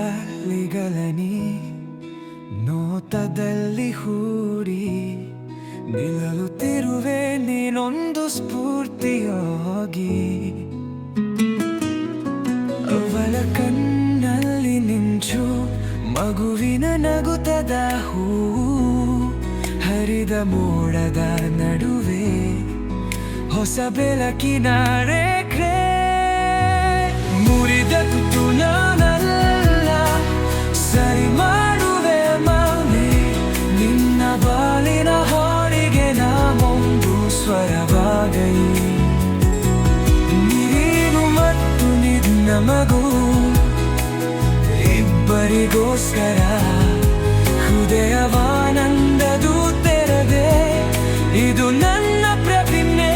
ಬಿರುಗಾಳಿಗಳನಿ ನೋಟದಲ್ಲಿ ಹೂಡಿ ನಿಲ್ಲುತ್ತಿರುವೆ ನೀನೊಂದು ಸ್ಫೂರ್ತಿಯಾಗಿ ಮಗುವಿನ ನಗುತದ ಹೂ, ಹರಿದ ಮೋಡದ ನಡುವೆ ಹೊಸ ಬೆಳಕಿನ ರೇಖೆ. ಮುರಿದ ತುತ್ತು ನಾನಲ್ಲ ಸರಿ ಮಾಡುವೆ ಮೌನೆ ನಿನ್ನ ಬಾಲಿನ ಹಾಡಿಗೆ ನಾವೊಂದು ಸ್ವರವಾಗೈ ನೀನು ಮತ್ತು ನಿನ್ನ ಮಗು ಇಬ್ಬರಿಗೋಸ್ಕರ ಹೃದಯವಾನಂದದು ತೆರೆದೆ ಇದು ನನ್ನ ಪ್ರತಿಜ್ಞೆ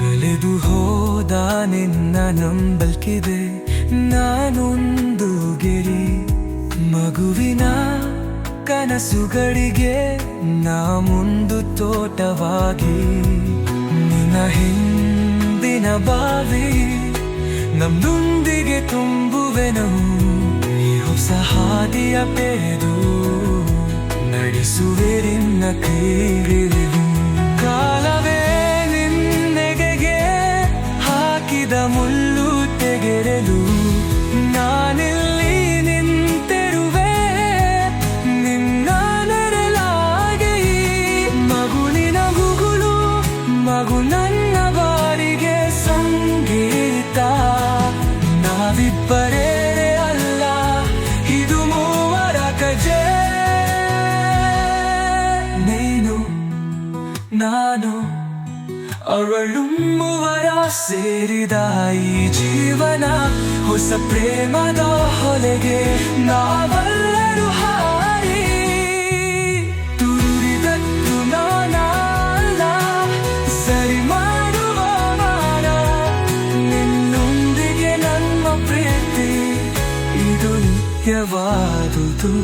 ಕಳೆದು ಹೋದ ನಿನ್ನ ನಂಬಲ್ಕಿದೆ ನಾನೊಂದು ಗಿರಿ. ಮಗುವಿನ ಕನಸುಗಳಿಗೆ ನಾ ಮುಂದು ತೋಟವಾಗಿ, ನಿನ್ನ ಹಿಂದಿನ ಬಾವಿ ನಮ್ದೊಂದಿಗೆ ತುಂಬುವೆನು ಹೊಸ ಹಾದಿಯ ಪೇದು ನಡೆಸುವೆ ನಿನ್ನ ಕೈರಿಳಿವು ಕಾಲವೇ ನಿನ್ನೆಗೆಗೆ ಹಾಕಿದ ಮುಳ್ಳು ತೆಗೆರಲು ನಾನು ಅವಳು ಮೂವರ ಸೇರಿದ ಈ ಜೀವನ ಹೊಸ ಪ್ರೇಮದ ಹೊಲೆಗೆ ನಾವೆಲ್ಲರೂ ಹಾರಿ. ತುರಿದತ್ತು ನಾನಲ್ಲ, ಸರಿ ಮಾಡುವ ಮಾನ ನಿನ್ನೊಂದಿಗೆ ನನ್ನ ಪ್ರೀತಿ, ಇದು ನಿತ್ಯವಾದುದು.